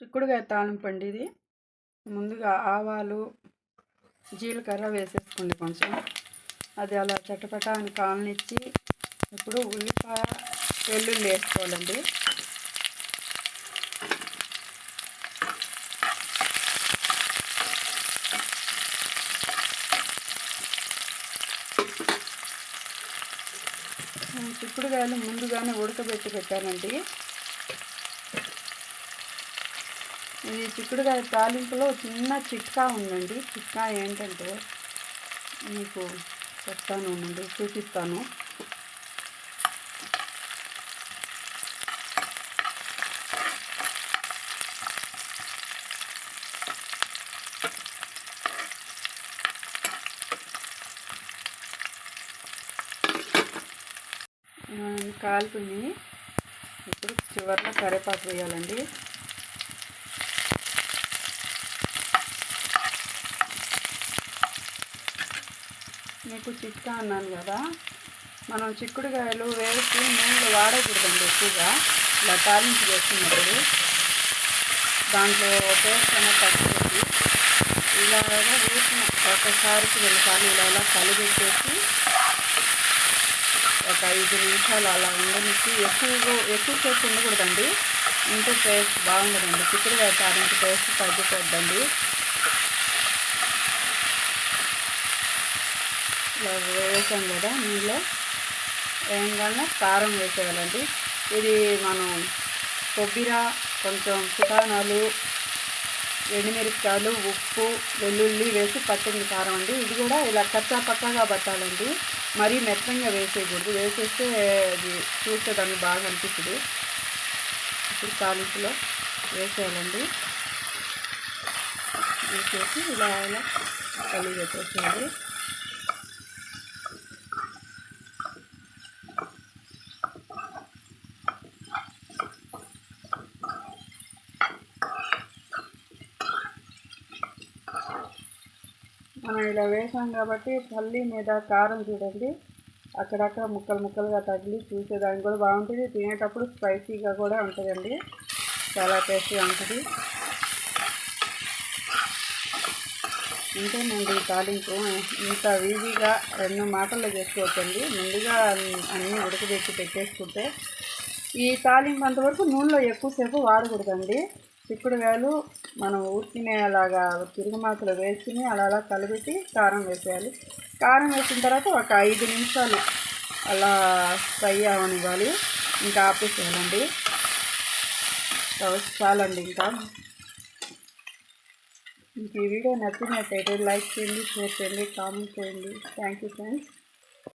చిక్కుడుకాయ తాలింపు అండి ఇది. ముందుగా ఆవాలు జీలకర్ర వేసేసుకోండి కొంచెం. అది అలా చటపట అని కాలనిచ్చి ఇప్పుడు ఉల్లిపాయ వెల్లుల్లి వేసుకోవాలండి. చిక్కుడుకాయలు ముందుగానే ఉడకబెట్టి పెట్టానండి. ఇది చిక్కుడుకాయ తాలింపులో చిన్న చిట్కా ఉందండి. చిట్కా ఏంటంటే మీకు చెప్తాను ఉండండి చూపిస్తాను. కాలుతుంది. ఇప్పుడు చివరిలో కరివేపాకు వేయాలండి. మీకు చిట్కా అన్నాను కదా మనం చిక్కుడుకాయలు వేసి నూనెలో వాడకూడదండి ఎక్కువగా. ఇలా తాలింపు చేస్తున్నప్పుడు దాంట్లో టేస్ట్ అనేది తగ్గుతుంది ఇలాగా వేసిన ఒకసారికి వెళ్ళాలి ఇలా ఇలా కలిపెట్టేసి ఒక ఐదు నిమిషాలు అలా ఉండనిచ్చి ఎక్కువ ఎక్కువసేపు ఉండకూడదండి. ఉంటే టేస్ట్ బాగుండదండి. చిక్కుడుకాయ తాలింపు టేస్ట్ తగ్గిపోద్దండి. ఇలా వేసాం కదా నీళ్ళు వేయగానే కారం వేసేయాలండి. ఇది మనం కొబ్బరి కొంచెం పుటానాలు ఎండుమిరపకాయలు ఉప్పు వెల్లుల్లి వేసి పచ్చడి కారం అండి. ఇది కూడా ఇలా కచ్చా పక్కగా పట్టాలండి. మరీ మెత్తంగా వేసేయకూడదు. వేసేస్తే అది చూసేదాన్ని బాగా అనిపిస్తుంది. ఇప్పుడు తాలింపులో వేసేయాలండి. వేసేసి ఇలా ఇలా కలిగి పెట్టేసేయాలి మనం ఇలా వేసాం కాబట్టి పల్లి మీద కారం చూడండి. అక్కడక్కడ ముక్కలు ముక్కలుగా తగిలి చూసేదానికి కూడా బాగుంటుంది. తినేటప్పుడు స్పైసీగా కూడా ఉంటుందండి. చాలా టేస్టీగా ఉంటుంది. ఇంతేనండి తాలింపు. ఇంత ఈజీగా రెండు మాటల్లో చేసుకోవచ్చండి. ముందుగా అన్నీ ఉడకబెట్టి పెట్టేసుకుంటే ఈ తాలింపు అంతవరకు నూనెలో ఎక్కువసేపు వాడకూడదండి. చిక్కుడుకాయలు మనం అలాగా తిరుగుమాతలు వేసుకుని అలా అలా కలిపెట్టి కారం వేసేయాలి. కారం వేసిన తర్వాత ఒక ఐదు నిమిషాలు అలా ఫ్రై అవనివ్వాలి. ఇంకా ఆపేసేయాలండి. చాలండి ఇంకా. ఇంక ఈ వీడియో నచ్చినట్టయితే లైక్ చేయండి షేర్ చేయండి కామెంట్ చేయండి. Thank you friends.